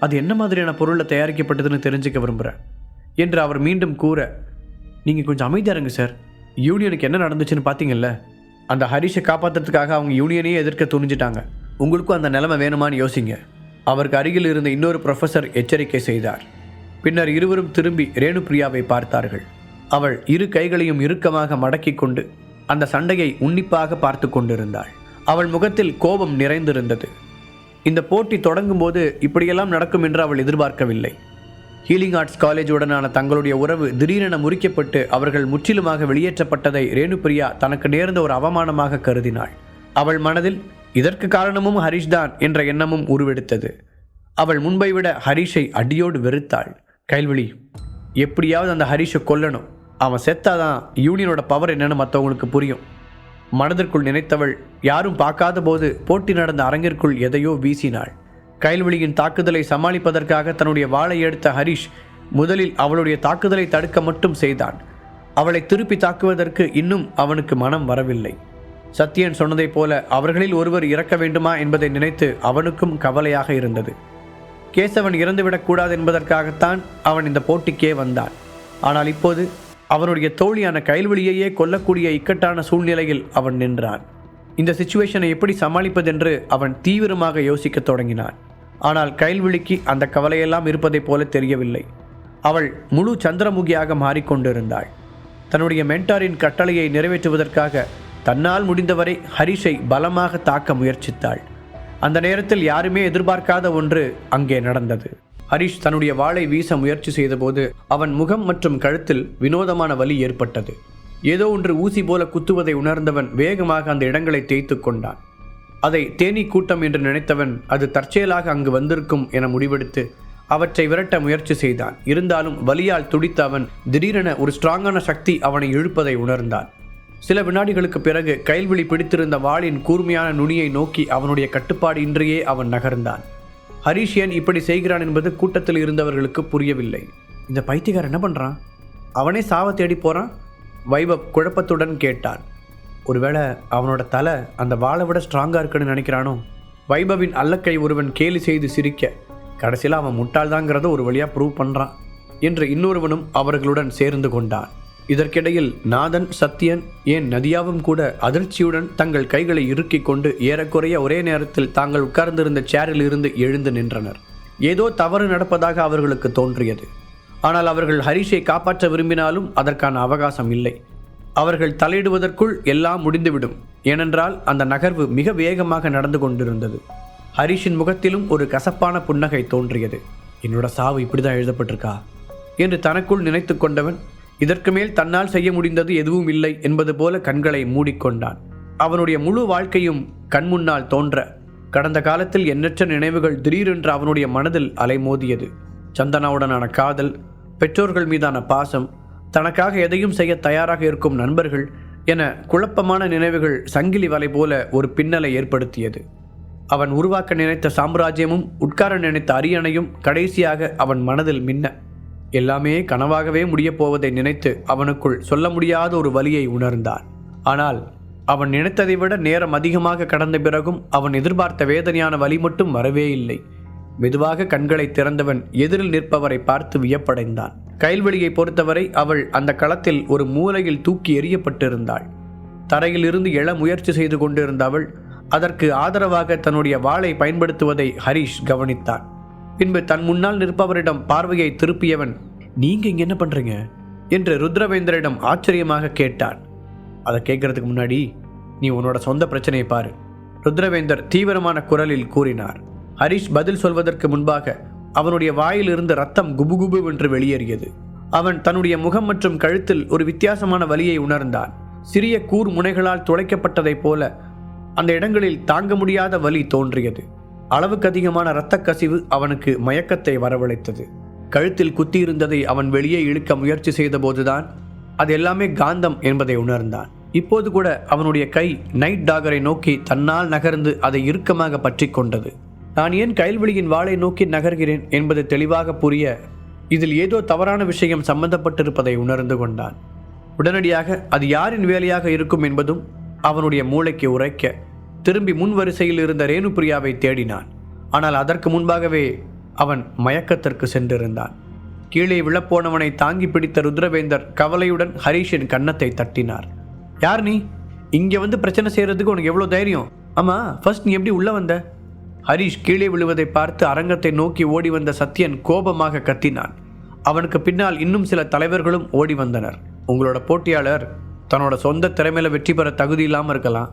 அது என்ன மாதிரியான பொருளில் தயாரிக்கப்பட்டதுன்னு தெரிஞ்சுக்க விரும்புகிறேன் என்று அவர் மீண்டும் கூற நீங்கள் கொஞ்சம் அமைதியாக இருங்க சார். யூனியனுக்கு என்ன நடந்துச்சுன்னு பார்த்தீங்கல்ல அந்த ஹரிஷை காப்பாற்றுறதுக்காக அவங்க யூனியனையே எதிர்க்க துணிஞ்சிட்டாங்க. உங்களுக்கும் அந்த நிலைமை வேணுமான்னு யோசிங்க. அவருக்கு அருகில் இருந்த இன்னொரு ப்ரொஃபஸர் எச்சரிக்கை செய்தார். பின்னர் இருவரும் திரும்பி ரேணுபிரியாவை பார்த்தார்கள். அவள் இரு கைகளையும் இறுக்கமாக மடக்கிக் கொண்டு அந்த சண்டையை உன்னிப்பாக பார்த்து கொண்டிருந்தாள். அவள் முகத்தில் கோபம் நிறைந்திருந்தது. இந்த போட்டி தொடங்கும் போது இப்படியெல்லாம் நடக்கும் என்று அவள் எதிர்பார்க்கவில்லை. ஹீலிங் ஆர்ட்ஸ் காலேஜுடனான தங்களுடைய உறவு திடீரென முறிக்கப்பட்டு அவர்கள் முற்றிலுமாக வெளியேற்றப்பட்டதை ரேணுபிரியா தனக்கு நேர்ந்த ஒரு அவமானமாக கருதினாள். அவள் மனதில் இதற்கு காரணமும் ஹரிஷ்தான் என்ற எண்ணமும் உருவெடுத்தது. அவள் முன்பை விட ஹரிஷை அடியோடு வெறுத்தாள். கைல்வெளி எப்படியாவது அந்த ஹரிஷை கொல்லணும். அவன் செத்தாதான் யூனியனோட பவர் என்னன்னு மற்றவங்களுக்கு புரியும். மனதிற்குள் நினைத்தவள் யாரும் பார்க்காத போது போட்டி நடந்த அரங்கிற்குள் எதையோ வீசினாள். கைல்வெளியின் தாக்குதலை சமாளிப்பதற்காக தன்னுடைய வாளை எடுத்த ஹரிஷ் முதலில் அவளுடைய தாக்குதலை தடுக்க மட்டும் செய்தான். அவளை திருப்பி தாக்குவதற்கு இன்னும் அவனுக்கு மனம் வரவில்லை. சத்யன் சொன்னதைப் போல அவர்களில் ஒருவர் இறக்க வேண்டுமா என்பதை நினைத்து அவனுக்கும் கவலையாக இருந்தது. கேசவன் இறந்துவிடக்கூடாது என்பதற்காகத்தான் அவன் இந்த போட்டிக்கே வந்தான். ஆனால் இப்போது அவனுடைய தோழியான கைல்வெளியையே கொல்லக்கூடிய இக்கட்டான சூழ்நிலையில் அவன் நின்றான். இந்த சுச்சுவேஷனை எப்படி சமாளிப்பதென்று அவன் தீவிரமாக யோசிக்கத் தொடங்கினான். ஆனால் கைல்விழிக்கு அந்த கவலையெல்லாம் இருப்பதைப் போல தெரியவில்லை. அவள் முழு சந்திரமுகியாக மாறிக்கொண்டிருந்தாள். தன்னுடைய மென்டாரின் கட்டளையை நிறைவேற்றுவதற்காக தன்னால் முடிந்தவரை ஹரிஷை பலமாக தாக்க முயற்சித்தாள். அந்த நேரத்தில் யாருமே எதிர்பார்க்காத ஒன்று அங்கே நடந்தது. ஹரிஷ் தன்னுடைய வாளை வீச முயற்சி செய்தபோது அவன் முகம் மற்றும் கழுத்தில் வினோதமான வலி ஏற்பட்டது. ஏதோ ஒன்று ஊசி போல குத்துவதை உணர்ந்தவன் வேகமாக அந்த இடங்களை தேய்த்து கொண்டான். அதை தேனி கூட்டம் என்று நினைத்தவன் அது தற்செயலாக அங்கு வந்திருக்கும் என முடிவெடுத்து அவற்றை விரட்ட முயற்சி செய்தான். இருந்தாலும் வலியால் துடித்த அவன் திடீரென ஒரு ஸ்ட்ராங்கான சக்தி அவனை இழுப்பதை உணர்ந்தான். சில வினாடிகளுக்கு பிறகு கைல்விழி பிடித்திருந்த வாளின் கூர்மையான நுனியை நோக்கி அவனுடைய கட்டுப்பாடு இன்றியே அவன் நகர்ந்தான். ஹரிஷ் ஏன் இப்படி செய்கிறான் என்பது கூட்டத்தில் இருந்தவர்களுக்கு புரியவில்லை. இந்த பைத்தியக்காரன் என்ன பண்ணுறான் அவனே சாவ தேடி போகிறான் வைபவ் குழப்பத்துடன் கேட்டான். ஒருவேளை அவனோட தலை அந்த வாழை விட ஸ்ட்ராங்காக இருக்குன்னு நினைக்கிறானோ? வைபவின் அல்லக்கை ஒருவன் கேலி செய்து சிரிக்க கடைசியில் அவன் முட்டாள்தாங்கிறத ஒரு வழியாக ப்ரூவ் பண்ணுறான் என்று இன்னொருவனும் அவர்களுடன் சேர்ந்து கொண்டான். இதற்கிடையில் நாதன் சத்யன் ஏன் நதியாவும் கூட அதிர்ச்சியுடன் தங்கள் கைகளை இறுக்கிக் கொண்டு ஏறக்குறைய ஒரே நேரத்தில் தாங்கள் உட்கார்ந்திருந்த சேரில் இருந்து எழுந்து நின்றனர். ஏதோ தவறு நடப்பதாக அவர்களுக்கு தோன்றியது. ஆனால் அவர்கள் ஹரிஷை காப்பாற்ற விரும்பினாலும் அதற்கான அவகாசம் இல்லை. அவர்கள் தலையிடுவதற்குள் எல்லாம் முடிந்துவிடும். ஏனென்றால் அந்த நகர்வு மிக வேகமாக நடந்து கொண்டிருந்தது. ஹரிஷின் முகத்திலும் ஒரு கசப்பான புன்னகை தோன்றியது. என்னோட சாவு இப்படிதான் எழுதப்பட்டிருக்கா? என்று தனக்குள் நினைத்து கொண்டவன் இதற்கு மேல் தன்னால் செய்ய முடிந்தது எதுவும் இல்லை என்பது போல கண்களை மூடிக்கொண்டான். அவனுடைய முழு வாழ்க்கையும் கண்முன்னால் தோன்ற கடந்த காலத்தில் எண்ணற்ற நினைவுகள் திடீரென்று அவனுடைய மனதில் அலைமோதியது. சந்தனாவுடனான காதல் பெற்றோர்கள் மீதான பாசம் தனக்காக எதையும் செய்ய தயாராக இருக்கும் நண்பர்கள் என குழப்பமான நினைவுகள் சங்கிலி வலை போல ஒரு பின்னலை ஏற்படுத்தியது. அவன் உருவாக்க நினைத்த சாம்ராஜ்யமும் உட்கார நினைத்த அரியணையும் கடைசியாக அவன் மனதில் மின்ன. எல்லாமே கனவாகவே முடியப் போவதை நினைத்து அவனுக்குள் சொல்ல முடியாத ஒரு வலியை உணர்ந்தான். ஆனால் அவன் நினைத்ததை விட நேரம் அதிகமாக கடந்த பிறகும் அவன் எதிர்பார்த்த வேதனையான வலி மட்டும் வரவே இல்லை. மெதுவாக கண்களை திறந்தவன் எதிரில் நிற்பவரை பார்த்து வியப்படைந்தான். கைல்வெளியை பொறுத்தவரை அவள் அந்த களத்தில் ஒரு மூலையில் தூக்கி எறியப்பட்டிருந்தாள். தரையில் இருந்து எழ முயற்சி செய்து கொண்டிருந்த அவள் அதற்கு ஆதரவாக தன்னுடைய வாளை பயன்படுத்துவதை ஹரிஷ் கவனித்தான். பின்பு தன் முன்னால் நிற்பவரிடம் பார்வையை திருப்பியவன் நீங்க இங்க என்ன பண்றீங்க? என்று ருத்ரவேந்தரிடம் ஆச்சரியமாக கேட்டான். அதை கேட்கறதுக்கு முன்னாடி நீ உன்னோட சொந்த பிரச்சனையை பாரு ருத்ரவேந்தர் தீவிரமான குரலில் கூறினார். ஹரிஷ் பதில் சொல்வதற்கு முன்பாக அவனுடைய வாயிலிருந்து ரத்தம் குபுகுபு என்று வெளியேறியது. அவன் தன்னுடைய முகம் மற்றும் கழுத்தில் ஒரு வித்தியாசமான வலியை உணர்ந்தான். சிறிய கூர் முனைகளால் துளைக்கப்பட்டதைப் போல அந்த இடங்களில் தாங்க முடியாத வலி தோன்றியது. அளவுக்கு அதிகமான இரத்த கசிவு அவனுக்கு மயக்கத்தை வரவழைத்தது. கழுத்தில் குத்தியிருந்ததை அவன் வெளியே இழுக்க முயற்சி செய்தபோதுதான் அது எல்லாமே காந்தம் என்பதை உணர்ந்தான். இப்போது கூட அவனுடைய கை நைட் டாகரை நோக்கி தன்னால் நகர்ந்து அதை இறுக்கமாக பற்றி கொண்டது. நான் ஏன் கைல்வெளியின் வாளை நோக்கி நகர்கிறேன்? என்பது தெளிவாக புரிய இதில் ஏதோ தவறான விஷயம் சம்பந்தப்பட்டிருப்பதை உணர்ந்து கொண்டான். உடனடியாக அது யாரின் வேலையாக இருக்கும்? என்பதும் அவனுடைய மூளைக்கு உரைக்க திரும்பி முன் வரிசையில் இருந்த ரேணுபிரியாவை தேடினான். ஆனால் அதற்கு முன்பாகவே அவன் மயக்கத்திற்கு சென்றிருந்தான். கீழே விழப்போனவனை தாங்கி பிடித்த ருத்ரவேந்தர் கவலையுடன் ஹரிஷின் கன்னத்தை தட்டினார். யார் நீ? இங்கே வந்து பிரச்சனை செய்கிறதுக்கு உனக்கு எவ்வளோ தைரியம்? ஆமாம் ஃபர்ஸ்ட் நீ எப்படி உள்ளே வந்த? ஹரிஷ் கீழே விழுவதை பார்த்து அரங்கத்தை நோக்கி ஓடி வந்த சத்யன் கோபமாக கத்தினான். அவனுக்கு பின்னால் இன்னும் சில தலைவர்களும் ஓடி வந்தனர். உங்களோட போட்டியாளர் தன்னோட சொந்த திறமையில வெற்றி பெற தகுதி இல்லாமல் இருக்கலாம்.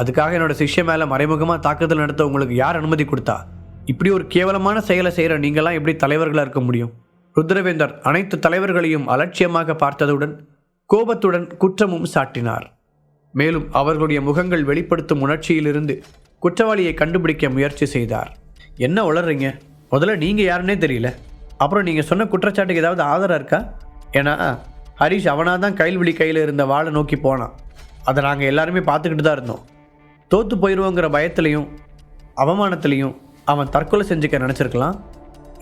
அதுக்காக என்னோட சிஷ்ய மேலே மறைமுகமாக தாக்குதல் நடத்த உங்களுக்கு யார் அனுமதி கொடுத்தா? இப்படி ஒரு கேவலமான செயலை செய்கிற நீங்களாம் எப்படி தலைவர்களாக இருக்க முடியும்? ருத்ரவேந்தர் அனைத்து தலைவர்களையும் அலட்சியமாக பார்த்ததுடன் கோபத்துடன் குற்றமும் சாட்டினார். மேலும் அவர்களுடைய முகங்கள் வெளிப்படுத்தும் உணர்ச்சியிலிருந்து குற்றவாளியை கண்டுபிடிக்க முயற்சி செய்தார். என்ன உளறீங்க? முதல்ல நீங்கள் யாருன்னே தெரியல. அப்புறம் நீங்கள் சொன்ன குற்றச்சாட்டுக்கு ஏதாவது ஆதாரம் இருக்கா? ஏன்னா ஹரிஷ் அவனாக தான் கைல்விழி கையில் இருந்த வாளை நோக்கி போனான். அதை நாங்கள் எல்லாருமே பார்த்துக்கிட்டு தான் இருந்தோம். தோற்று போயிடுவோங்கிற பயத்துலையும் அவமானத்திலையும் அவன் தற்கொலை செஞ்சுக்க நினச்சிருக்கலாம்.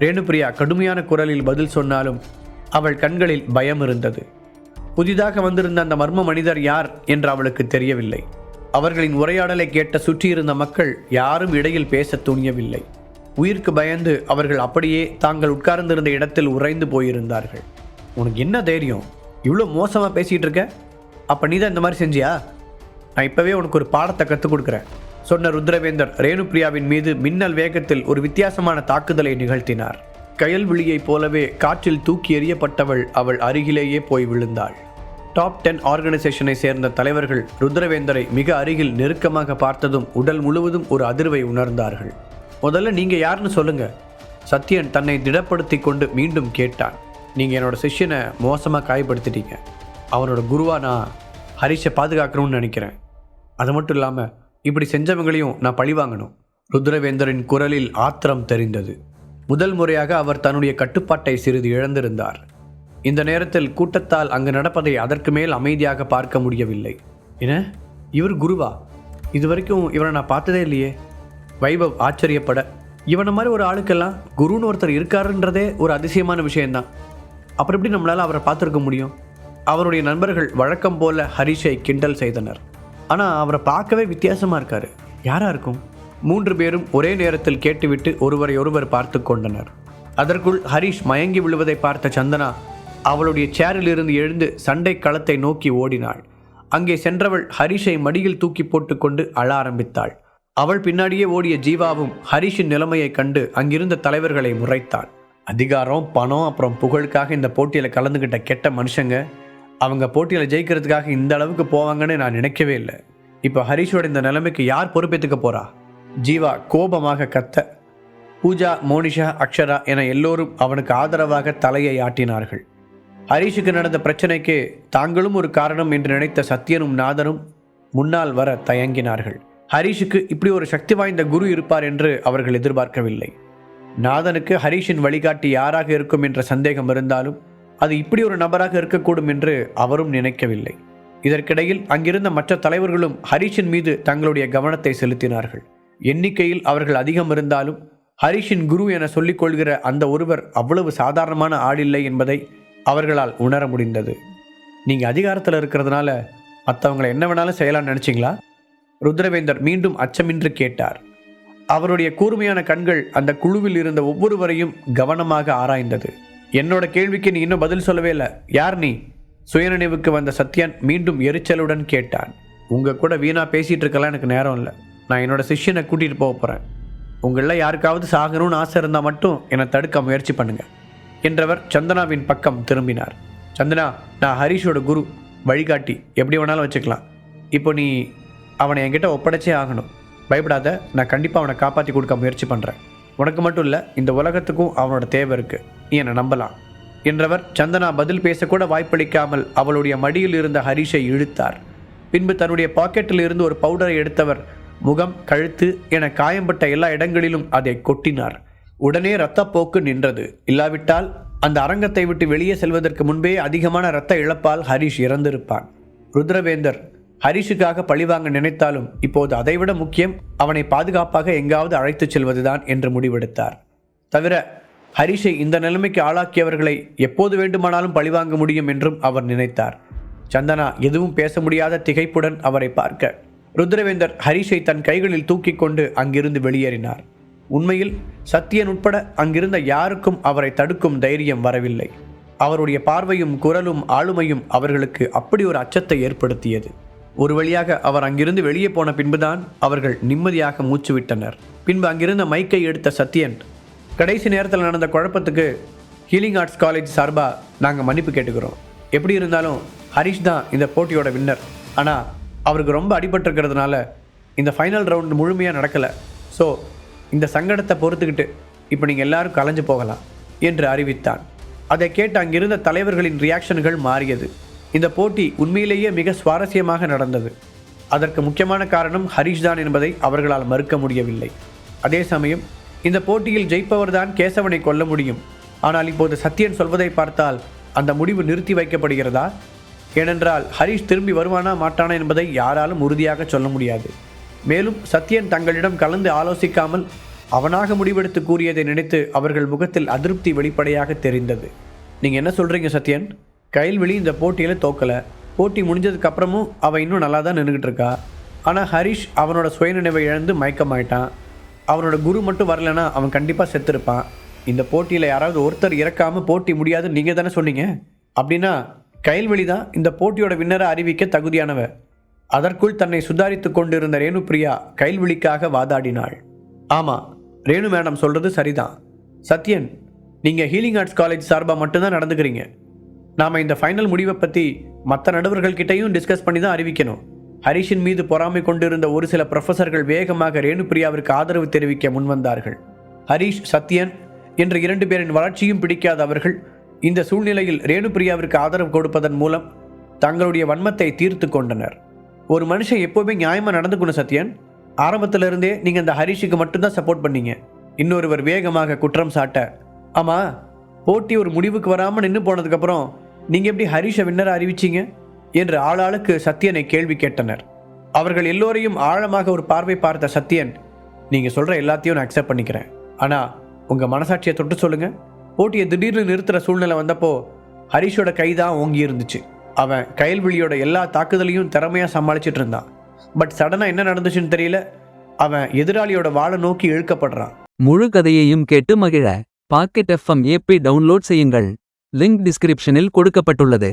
ரேணுபிரியா கடுமையான குரலில் பதில் சொன்னாலும் அவள் கண்களில் பயம் இருந்தது. புதிதாக வந்திருந்த அந்த மர்ம மனிதர் யார் என்று அவளுக்கு தெரியவில்லை. அவர்களின் உரையாடலை கேட்ட சுற்றியிருந்த மக்கள் யாரும் இடையில் பேச துணியவில்லை. உயிருக்கு பயந்து அவர்கள் அப்படியே தாங்கள் உட்கார்ந்திருந்த இடத்தில் உறைந்து போயிருந்தார்கள். உனக்கு என்ன தைரியம்? இவ்வளோ மோசமாக பேசிகிட்டு இருக்க? அப்போ நீ தான் இந்த மாதிரி செஞ்சியா? நான் இப்போவே உனக்கு ஒரு பாடத்தை கற்றுக் கொடுக்குறேன். சொன்ன ருத்ரவேந்தர் ரேணுபிரியாவின் மீது மின்னல் வேகத்தில் ஒரு வித்தியாசமான தாக்குதலை நிகழ்த்தினார். கயல்விழியைப் போலவே காற்றில் தூக்கி எறியப்பட்டவள் அவள் அருகிலேயே போய் விழுந்தாள். டாப் டென் ஆர்கனைசேஷனை சேர்ந்த தலைவர்கள் ருத்ரவேந்தரை மிக அருகில் நெருக்கமாக பார்த்ததும் உடல் முழுவதும் ஒரு அதிர்வை உணர்ந்தார்கள். முதல்ல நீங்கள் யாருன்னு சொல்லுங்க. சத்யன் தன்னை திடப்படுத்தி கொண்டு மீண்டும் கேட்டான். நீங்கள் என்னோட சிஷ்யனை மோசமாக காயப்படுத்திட்டீங்க. அவனோட குருவா நான் ஹரிஷை பாதுகாக்கணும்னு நினைக்கிறேன். அது மட்டும் இல்லாமல் இப்படி செஞ்சவங்களையும் நான் பழிவாங்கணும் ருத்ரவேந்தரின் குரலில் ஆத்திரம் தெரிந்தது. முதல் முறையாக அவர் தன்னுடைய கட்டுப்பாட்டை சிறிது இழந்திருந்தார். இந்த நேரத்தில் கூட்டத்தால் அங்கு நடப்பதை அதற்கு மேல் அமைதியாக பார்க்க முடியவில்லை. என்ன? இவர் குருவா? இது வரைக்கும் இவரை நான் பார்த்ததே இல்லையே. வைபவ் ஆச்சரியப்பட இவனை மாதிரி ஒரு ஆளுக்கெல்லாம் குருன்னு ஒருத்தர் இருக்காருன்றதே ஒரு அதிசயமான விஷயம்தான். அப்புறம் எப்படி நம்மளால் அவரை பார்த்துருக்க முடியும்? அவருடைய நண்பர்கள் வழக்கம் போல ஹரிஷை கிண்டல் செய்தனர். ஆனால் அவரை பார்க்கவே வித்தியாசமாக இருக்காரு. யாராக இருக்கும்? மூன்று பேரும் ஒரே நேரத்தில் கேட்டுவிட்டு ஒருவரை ஒருவர் பார்த்து கொண்டனர். அதற்குள் ஹரிஷ் மயங்கி விழுவதை பார்த்த சந்தனா அவளுடைய சேரில் இருந்து எழுந்து சண்டை களத்தை நோக்கி ஓடினாள். அங்கே சென்றவள் ஹரிஷை மடியில் தூக்கி போட்டுக்கொண்டு அழ ஆரம்பித்தாள். அவள் பின்னாடியே ஓடிய ஜீவாவும் ஹரிஷின் நிலைமையை கண்டு அங்கிருந்த தலைவர்களை முறைத்தான் அதிகாரம் பணம் அப்புறம் புகழுக்காக இந்த போட்டியில் கலந்துக்கிட்ட கெட்ட மனுஷங்க அவங்க போட்டியில் ஜெயிக்கிறதுக்காக இந்த அளவுக்கு போவாங்கன்னு நான் நினைக்கவே இல்லை. இப்போ ஹரிஷோட இந்த நிலைமைக்கு யார் பொறுப்பேற்றுக்க போறா? ஜீவா கோபமாக கத்த. பூஜா மோனிஷா அக்ஷரா என எல்லோரும் அவனுக்கு ஆதரவாக தலையை ஆட்டினார்கள். ஹரிஷுக்கு நடந்த பிரச்சனைக்கு தாங்களும் ஒரு காரணம் என்று நினைத்த சத்யனும் நாதனும் முன்னால் வர தயங்கினார்கள். ஹரிஷுக்கு இப்படி ஒரு சக்தி வாய்ந்த குரு இருப்பார் என்று அவர்கள் எதிர்பார்க்கவில்லை. நாதனுக்கு ஹரிஷின் வழிகாட்டி யாராக இருக்கும் என்ற சந்தேகம் இருந்தாலும் அது இப்படி ஒரு நபராக இருக்கக்கூடும் என்று அவரும் நினைக்கவில்லை. இதற்கிடையில் அங்கிருந்த மற்ற தலைவர்களும் ஹரிஷின் மீது தங்களுடைய கவனத்தை செலுத்தினார்கள். எண்ணிக்கையில் அவர்கள் அதிகம் இருந்தாலும் ஹரிஷின் குரு என சொல்லிக் கொள்கிற அந்த ஒருவர் அவ்வளவு சாதாரணமான ஆளில்லை என்பதை அவர்களால் உணர முடிந்தது. நீங்கள் அதிகாரத்தில் இருக்கிறதுனால மற்றவங்களை என்ன வேணாலும் செய்யலாம்னு நினச்சிங்களா? ருத்ரவேந்தர் மீண்டும் அச்சமின்றி கேட்டார். அவருடைய கூர்மையான கண்கள் அந்த குழுவில் இருந்த ஒவ்வொருவரையும் கவனமாக ஆராய்ந்தது. என்னோட கேள்விக்கு நீ இன்னும் பதில் சொல்லவே இல்லை. யார் நீ? சுயநினைவுக்கு வந்த சத்யன் மீண்டும் எரிச்சலுடன் கேட்டான். உங்கள் கூட வீணாக பேசிகிட்டு இருக்கலாம் எனக்கு நேரம் இல்லை. நான் என்னோட சிஷ்யனை கூட்டிகிட்டு போக போகிறேன் உங்களில் யாருக்காவது சாகணும்னு ஆசை இருந்தால் மட்டும் என்னை தடுக்க முயற்சி பண்ணுங்க. என்றவர் சந்தனாவின் பக்கம் திரும்பினார். சந்தனா நான் ஹரிஷோட குரு. வழிகாட்டி. எப்படி வேணாலும் வச்சுக்கலாம். இப்போ நீ அவனை என்கிட்ட ஒப்படைச்சே ஆகணும். பயப்படாத நான் கண்டிப்பாக அவனை காப்பாற்றி கொடுக்க முயற்சி பண்ணுறேன் உனக்கு மட்டும் இல்லை இந்த உலகத்துக்கும் அவனோட தேவை இருக்குது என நம்பலாம். என்றவர் சந்தனா பதில் பேசக்கூட வாய்ப்பளிக்காமல் அவளுடைய மடியில் இருந்த ஹரிஷை இழுத்தார். பின்பு தன்னுடைய பாக்கெட்டில் இருந்து ஒரு பவுடரை எடுத்தவர் முகம் கழுத்து என காயம்பட்ட எல்லா இடங்களிலும் அதை கொட்டினார். உடனே இரத்தப்போக்கு நின்றது. இல்லாவிட்டால் அந்த அரங்கத்தை விட்டு வெளியே செல்வதற்கு முன்பே அதிகமான இரத்த இழப்பால் ஹரிஷ் இறந்திருப்பான். ருத்ரவேந்தர் ஹரிஷுக்காக பழிவாங்க நினைத்தாலும் இப்போது அதைவிட முக்கியம் அவனை பாதுகாப்பாக எங்காவது அழைத்துச் செல்வதுதான் என்று முடிவெடுத்தார். தவிர ஹரிஷை இந்த நிலைமைக்கு ஆளாக்கியவர்களை எப்போது வேண்டுமானாலும் பழிவாங்க முடியும் என்றும் அவர் நினைத்தார். சந்தனா எதுவும் பேச முடியாத திகைப்புடன் அவரை பார்க்க. ருத்ரவேந்தர் ஹரிஷை தன் கைகளில் தூக்கி கொண்டு அங்கிருந்து வெளியேறினார். உண்மையில் சத்தியன் உட்பட அங்கிருந்த யாருக்கும் அவரை தடுக்கும் தைரியம் வரவில்லை. அவருடைய பார்வையும் குரலும் ஆளுமையும் அவர்களுக்கு அப்படி ஒரு அச்சத்தை ஏற்படுத்தியது. ஒரு வழியாக அவர் அங்கிருந்து வெளியே போன பின்புதான் அவர்கள் நிம்மதியாக மூச்சு விட்டனர் பின்பு அங்கிருந்த மைக்கை எடுத்த சத்யன் கடைசி நேரத்தில் நடந்த குழப்பத்துக்கு ஹீலிங் ஆர்ட்ஸ் காலேஜ் சார்பாக நாங்கள் மன்னிப்பு கேட்டுக்கிறோம். எப்படி இருந்தாலும் ஹரிஷ் தான் இந்த போட்டியோட வின்னர் ஆனால் அவருக்கு ரொம்ப அடிபட்டிருக்கிறதுனால இந்த ஃபைனல் ரவுண்ட் முழுமையாக நடக்கலை. ஸோ இந்த சங்கடத்தை பொறுத்துக்கிட்டு இப்போ நீங்கள் எல்லாரும் கலைஞ்சு போகலாம் என்று அறிவித்தான். அதை கேட்டு அங்கிருந்த தலைவர்களின் ரியாக்ஷன்கள் மாறியது. இந்த போட்டி உண்மையிலேயே மிக சுவாரஸ்யமாக நடந்தது. அதற்கு முக்கியமான காரணம் ஹரிஷ் தான் என்பதை அவர்களால் மறுக்க முடியவில்லை. அதே சமயம் இந்த போட்டியில் ஜெயிப்பவர்தான் கேசவனை கொல்ல முடியும். ஆனால் இப்போது சத்யன் சொல்வதை பார்த்தால் அந்த முடிவு நிறுத்தி வைக்கப்படுகிறதா? ஏனென்றால் ஹரிஷ் திரும்பி வருவானா மாட்டானா என்பதை யாராலும் உறுதியாக சொல்ல முடியாது. மேலும் சத்யன் தங்களிடம் கலந்து ஆலோசிக்காமல் அவனாக முடிவெடுத்து கூறியதை நினைத்து அவர்கள் முகத்தில் அதிருப்தி வெளிப்படையாக தெரிந்தது. நீங்கள் என்ன சொல்கிறீங்க சத்யன்? கைல்வெளி இந்த போட்டியில் தோக்கலை. போட்டி முடிஞ்சதுக்கப்புறமும் அவன் இன்னும் நல்லா தான் நின்றுக்கிட்டு இருக்கா. ஆனால் ஹரிஷ் அவனோட சுயநினைவை இழந்து மயக்கமாயிட்டான். அவனோட குரு மட்டும் வரலன்னா அவன் கண்டிப்பாக செத்துருப்பான். இந்த போட்டியில் யாராவது ஒருத்தர் இறக்காமல் போட்டி முடியாதுன்னு நீங்கள் தானே சொன்னீங்க? அப்படின்னா கைல்வெளி தான் இந்த போட்டியோட வின்னரை அறிவிக்க தகுதியானவ. அதற்குள் தன்னை சுதாரித்து கொண்டிருந்த ரேணுபிரியா கைல்வெளிக்காக வாதாடினாள். ஆமாம் ரேணு மேடம் சொல்கிறது சரிதான். சத்யன் நீங்கள் ஹீலிங் ஆர்ட்ஸ் காலேஜ் சார்பாக மட்டும்தான் நடந்துக்கிறீங்க. நாம் இந்த ஃபைனல் முடிவை பற்றி மற்ற நடுவர்கள்கிட்டையும் டிஸ்கஸ் பண்ணி தான் அறிவிக்கணும். ஹரிஷின் மீது பொறாமை கொண்டிருந்த ஒரு சில ப்ரொஃபஸர்கள் வேகமாக ரேணுபிரியாவிற்கு ஆதரவு தெரிவிக்க முன்வந்தார்கள். ஹரிஷ் சத்யன் என்ற இரண்டு பேரின் வளர்ச்சியும் பிடிக்காத அவர்கள் இந்த சூழ்நிலையில் ரேணுபிரியாவிற்கு ஆதரவு கொடுப்பதன் மூலம் தங்களுடைய வன்மத்தை தீர்த்து கொண்டனர். ஒரு மனுஷன் எப்போவுமே நியாயமாக நடந்துக்கணும் சத்யன். ஆரம்பத்திலிருந்தே நீங்கள் இந்த ஹரிஷுக்கு மட்டும்தான் சப்போர்ட் பண்ணீங்க. இன்னொருவர் வேகமாக குற்றம் சாட்ட ஆமாம் போட்டி ஒரு முடிவுக்கு வராமல் நின்று போனதுக்கப்புறம் நீங்கள் எப்படி ஹரிஷை வின்னரை அறிவிச்சீங்க? என்று ஆளாளுக்கு சத்யனை கேள்வி கேட்டனர். அவர்கள் எல்லோரையும் ஆழமாக ஒரு பார்வை பார்த்த சத்யன் நீங்கள் சொல்கிற எல்லாத்தையும் நான் அக்செப்ட் பண்ணிக்கிறேன். ஆனால் உங்கள் மனசாட்சியை தொட்டு சொல்லுங்கள் போட்டியை திடீர்னு நிறுத்துகிற சூழ்நிலை வந்தப்போ ஹரிஷோட கை தான் ஓங்கி இருந்துச்சு. அவன் கயல்விழியோட எல்லா தாக்குதலையும் திறமையாக சமாளிச்சிட்டு இருந்தான். பட் சடனாக என்ன நடந்துச்சுன்னு தெரியல. அவன் எதிராளியோட வாழை நோக்கி இழுக்கப்படுறான். முழு கதையையும் கேட்டு மகிழ. பாக்கெட் எஃப்எம் ஏபி டவுன்லோட் செய்யுங்கள். லிங்க் டிஸ்கிரிப்ஷனில் கொடுக்கப்பட்டுள்ளது.